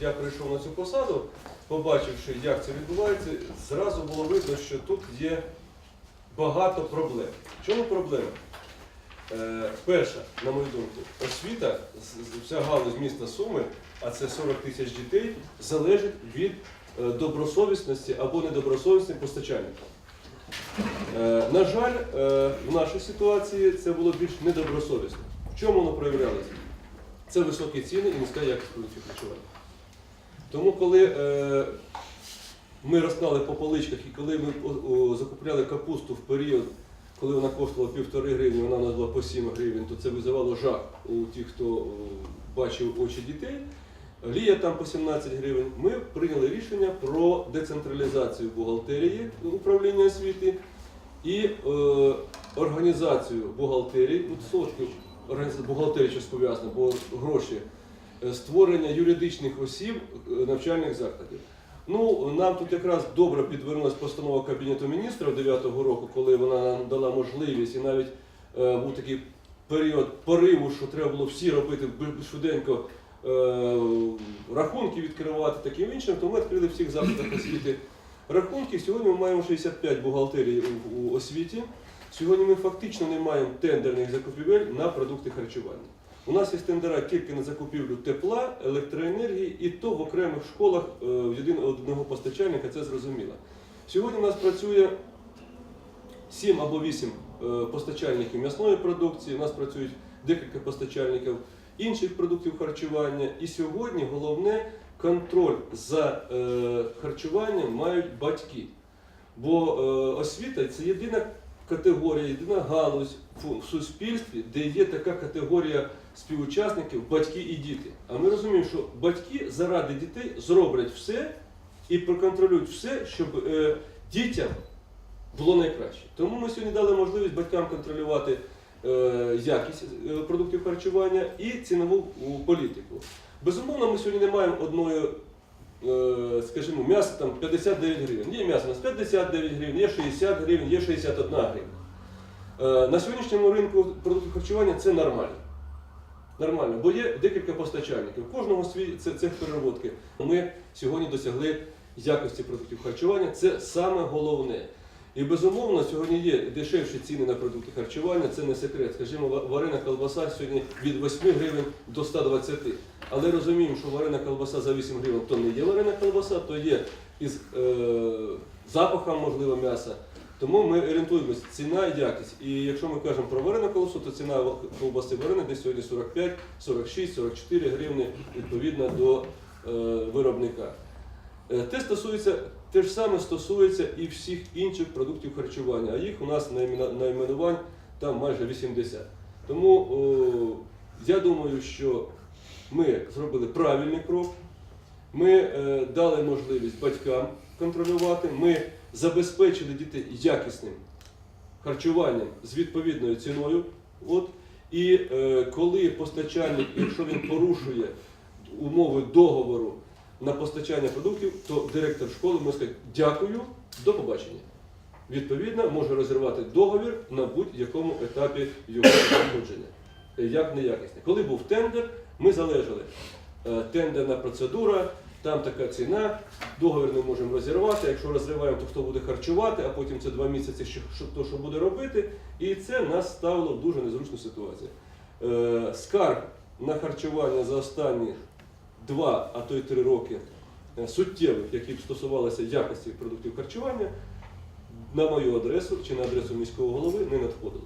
Я прийшов на цю посаду, побачивши, як це відбувається, зразу було видно, що тут є багато проблем. Чому проблема? Е, перша, на мою думку, освіта, вся галузь міста Суми, а це 40 тисяч дітей, залежить від е, добросовісності або недобросовісності постачальника. Е, на жаль, е, в нашій ситуації це було більш недобросовісно. В чому воно проявлялося? Це високі ціни і низька якість продуктів харчування. Тому, коли е, ми розклали по поличках і коли ми закупляли капусту в період, коли вона коштувала півтори гривні, вона у була по 7 гривень, то це визивало жах у тих, хто бачив очі дітей. Лія там по 17 гривень. Ми прийняли рішення про децентралізацію бухгалтерії управління освіти і е, організацію бухгалтерії. Бухгалтерії пов'язано, бо гроші е, створення юридичних осіб е, навчальних закладів. Ну, нам тут якраз добре підвернулася постанова Кабінету міністрів 9-го року, коли вона нам дала можливість, і навіть е, був такий період пориву, що треба було всі робити швиденько рахунки відкривати, таким іншим, то ми відкрили всіх закладах освіти рахунки. Сьогодні ми маємо 65 бухгалтерій у, у освіті. Сьогодні ми фактично не маємо тендерних закупівель на продукти харчування. У нас є тендера тільки на закупівлю тепла, електроенергії, і то в окремих школах е, в одного постачальника, це зрозуміло. Сьогодні у нас працює 7 або 8 е, постачальників м'ясної продукції, у нас працюють декілька постачальників інших продуктів харчування. І сьогодні головне контроль за е, харчуванням мають батьки. Бо е, освіта це єдина категорія, єдина галузь в суспільстві, де є така категорія співучасників батьки і діти. А ми розуміємо, що батьки заради дітей зроблять все і проконтролюють все, щоб е, дітям було найкраще. Тому ми сьогодні дали можливість батькам контролювати якість е, продуктів харчування і цінову політику. Безумовно, ми сьогодні не маємо одної, е, скажімо, м'яса там 59 гривень. Є м'ясо у нас 59 гривень, є 60 гривень, є 61 гривень. Е, на сьогоднішньому ринку продуктів харчування це нормально. Нормально, бо є декілька постачальників. Кожного свій це, цех переробки. Ми сьогодні досягли якості продуктів харчування. Це саме головне. І безумовно, сьогодні є дешевші ціни на продукти харчування, це не секрет. Скажімо, варена колбаса сьогодні від 8 гривень до 120. Але розуміємо, що варена колбаса за 8 гривень то не є варена колбаса, то є із е, запахом, можливо, м'яса. Тому ми орієнтуємося ціна і якість. І якщо ми кажемо про варену колбасу, то ціна колбаси варени десь сьогодні 45, 46, 44 гривні відповідно до е, виробника. Е, Те стосується, те ж саме стосується і всіх інших продуктів харчування, а їх у нас найменувань там майже 80. Тому о, я думаю, що ми зробили правильний крок. Ми е, дали можливість батькам контролювати, ми забезпечили дітей якісним харчуванням з відповідною ціною. От. І е, коли постачальник, якщо він порушує умови договору на постачання продуктів, то директор школи може сказати дякую, до побачення. Відповідно, може розірвати договір на будь-якому етапі його проходження. Як неякісне. Коли був тендер, ми залежали. Е, Тендерна процедура, там така ціна, договір не можемо розірвати. Якщо розриваємо, то хто буде харчувати, а потім це два місяці, що, то, що буде робити. І це нас ставило в дуже незручну ситуацію. Е, Скарг на харчування за останні два, а то й три роки е, суттєвих, які б стосувалися якості продуктів харчування, на мою адресу чи на адресу міського голови не надходило.